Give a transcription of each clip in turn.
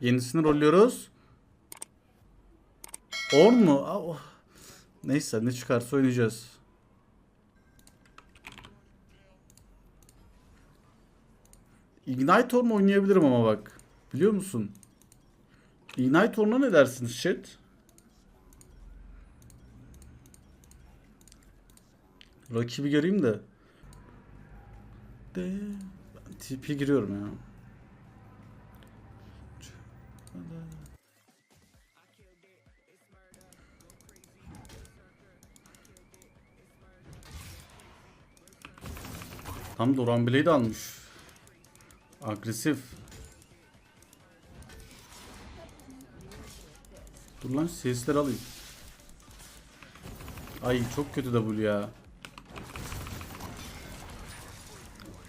Yenisini rolluyoruz. Orn mu? Oh. Neyse ne çıkarsa oynayacağız. Ignite Orn oynayabilirim ama bak. Biliyor musun? Ignite Orn'a ne dersiniz chat? Rakibi göreyim de. De ben TP giriyorum ya. Tam Doran Blade almış. Agresif. Dur lan sesler alayım. Ay çok kötü W ya.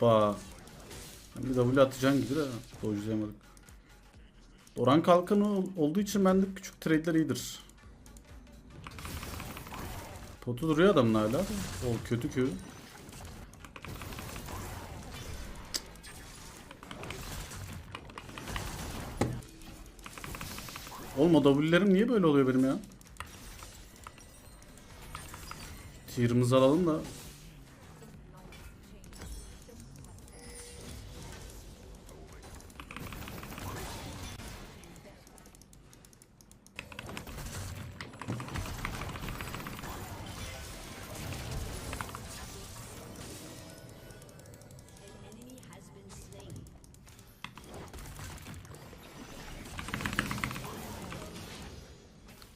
Ba. Ben bir W atacağım gibi de dojlayamadık. Doran kalkanı ol- olduğu için bende küçük trade'ler iyidir. Potu duruyor adamın hala. O kötü kö. Oğlum o W'lerim niye böyle oluyor benim ya? Tier'ımızı alalım da.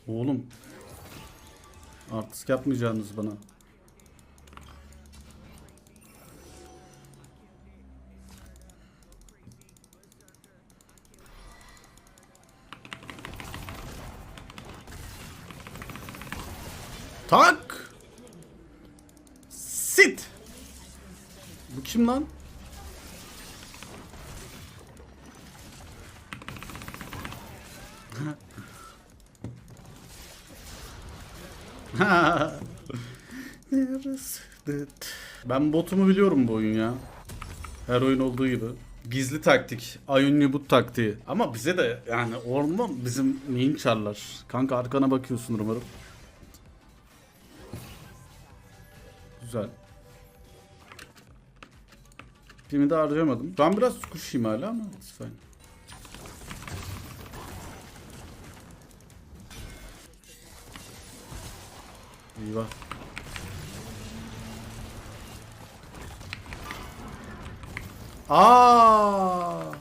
Oğlum. Artist yapmayacağınız bana. Tak. Sit. Bu kim lan? ben botumu biliyorum bu oyun ya. Her oyun olduğu gibi. Gizli taktik. Ayunlu but taktiği. Ama bize de yani orman bizim neyin çarlar. Kanka arkana bakıyorsun umarım. Güzel. Pimi de harcamadım. Ben biraz kuşayım hala ama it's fine. Eyvah. Aa!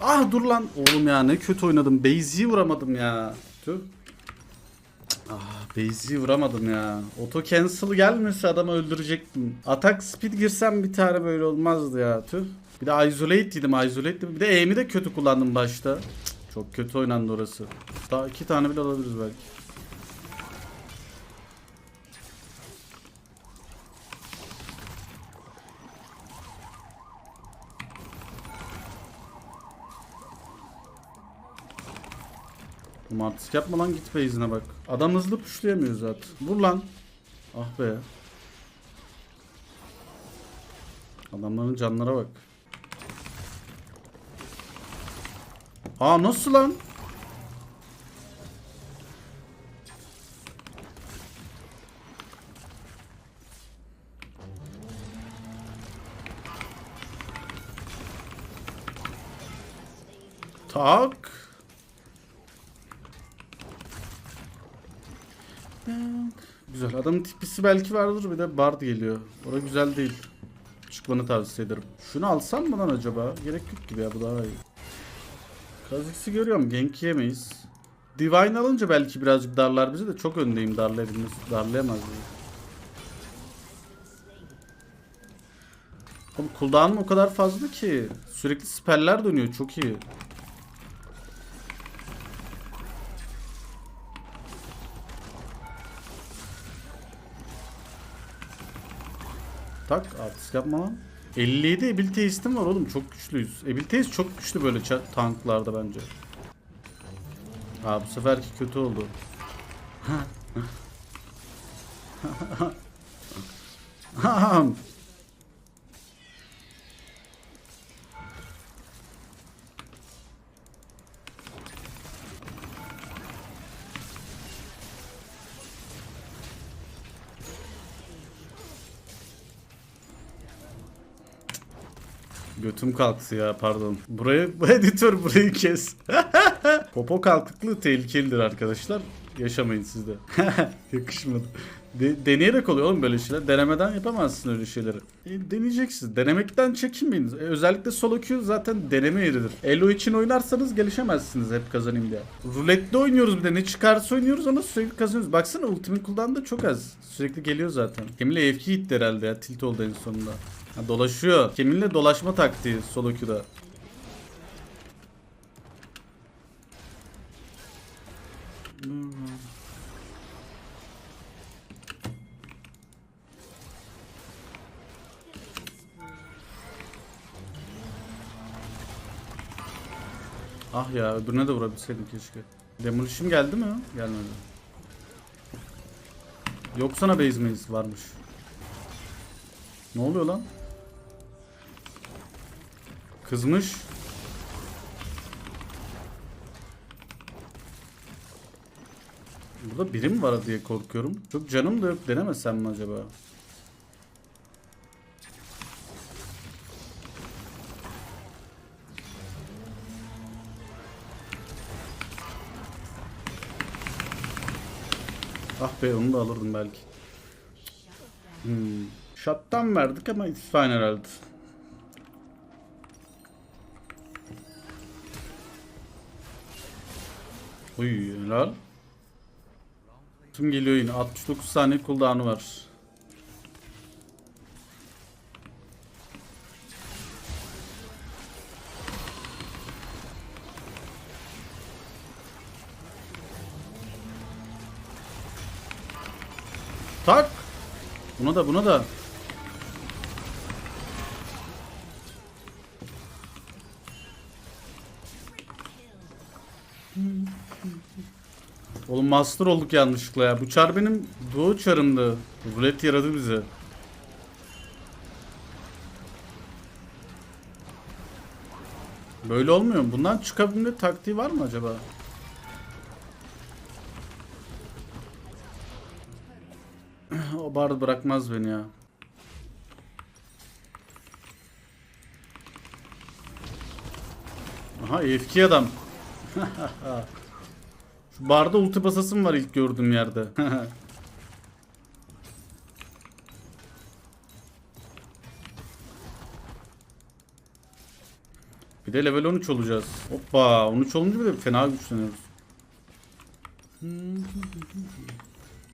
Ah dur lan. Oğlum ya ne kötü oynadım. Base'i vuramadım ya. Tüh. Base'i vuramadım ya. Auto cancel gelmese adamı öldürecektim. Atak speed girsem bir tane böyle olmazdı ya. Tüh. Bir de isolate dedim isolate dedim. Bir de aim'i de kötü kullandım başta. Cık, Çok kötü oynandı orası. Daha iki tane bile alabiliriz belki. Artist yapma lan git base'ine bak. Adam hızlı pushlayamıyor zaten. Vur lan. Ah be. Adamların canlara bak. Aa nasıl lan? Tak. Güzel. Adamın tipisi belki vardır bir de Bard geliyor. Ora güzel değil. Çıkmanı tavsiye ederim. Şunu alsam mı lan acaba? Gerek yok gibi ya bu daha iyi. Kazix'i görüyorum. Genk yemeyiz. Divine alınca belki birazcık darlar bizi de çok öndeyim darlayabilmesi. Darlayamaz. Oğlum cooldown'um o kadar fazla ki. Sürekli spell'ler dönüyor. Çok iyi. Tak artist yapma lan. 57 ability haste'im var oğlum çok güçlüyüz. Ability çok güçlü böyle tanklarda bence. Ha bu seferki kötü oldu. Götüm kalktı ya pardon. Burayı bu editör burayı kes. Popo kalkıklığı tehlikelidir arkadaşlar. Yaşamayın siz de. Yakışmadı. De- deneyerek oluyor oğlum böyle şeyler. Denemeden yapamazsın öyle şeyleri. E, deneyeceksiniz. Denemekten çekinmeyin. E, özellikle solo queue zaten deneme yeridir. Elo için oynarsanız gelişemezsiniz hep kazanayım diye. Ruletli oynuyoruz bir de. Ne çıkarsa oynuyoruz ama sürekli kazanıyoruz. Baksana ultimate cooldown da çok az. Sürekli geliyor zaten. Kemil'le FK gitti herhalde ya. Tilt oldu en sonunda. Ha, dolaşıyor. Kemil'le dolaşma taktiği solo queue'da. Ah ya öbürüne de vurabilseydim keşke. Demolition geldi mi? Gelmedi. Yok sana base varmış. Ne oluyor lan? Kızmış. Burada biri mi var diye korkuyorum. Çok canım da yok denemesem mi acaba? Ah be onu da alırdım belki. Hmm. Shot'tan verdik ama fine herhalde. Uy helal. Tüm geliyor yine. 69 saniye cooldown'u var. Tak. Buna da buna da. Oğlum master olduk yanlışlıkla ya. Bu çar benim doğu çarımdı. Rulet yaradı bize. Böyle olmuyor mu? Bundan çıkabilme taktiği var mı acaba? o bard bırakmaz beni ya. Aha EFK adam. Şu barda ulti basasım var ilk gördüğüm yerde. bir de level 13 olacağız. Hoppa 13 olunca bir de fena güçleniyoruz.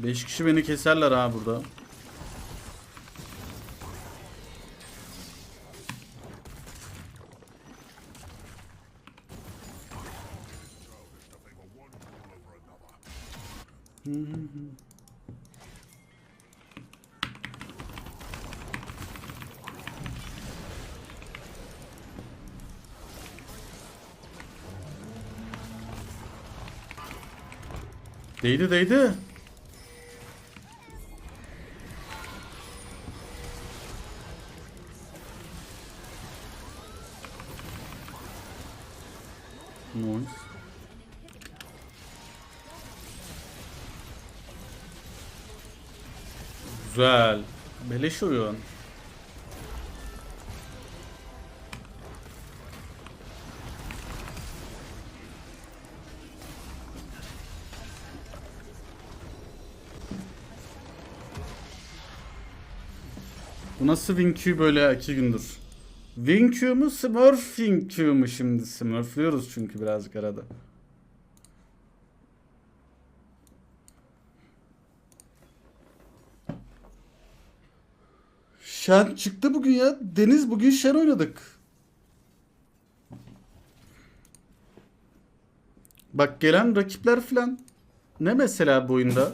5 kişi beni keserler ha burada. Değdi değdi. Güzel. Beleş oyun. Bu nasıl WinQ böyle iki gündür? WinQ mu Smurfing Q mu şimdi? Smurfluyoruz çünkü birazcık arada. Şen çıktı bugün ya. Deniz bugün şen oynadık. Bak gelen rakipler filan. Ne mesela bu oyunda?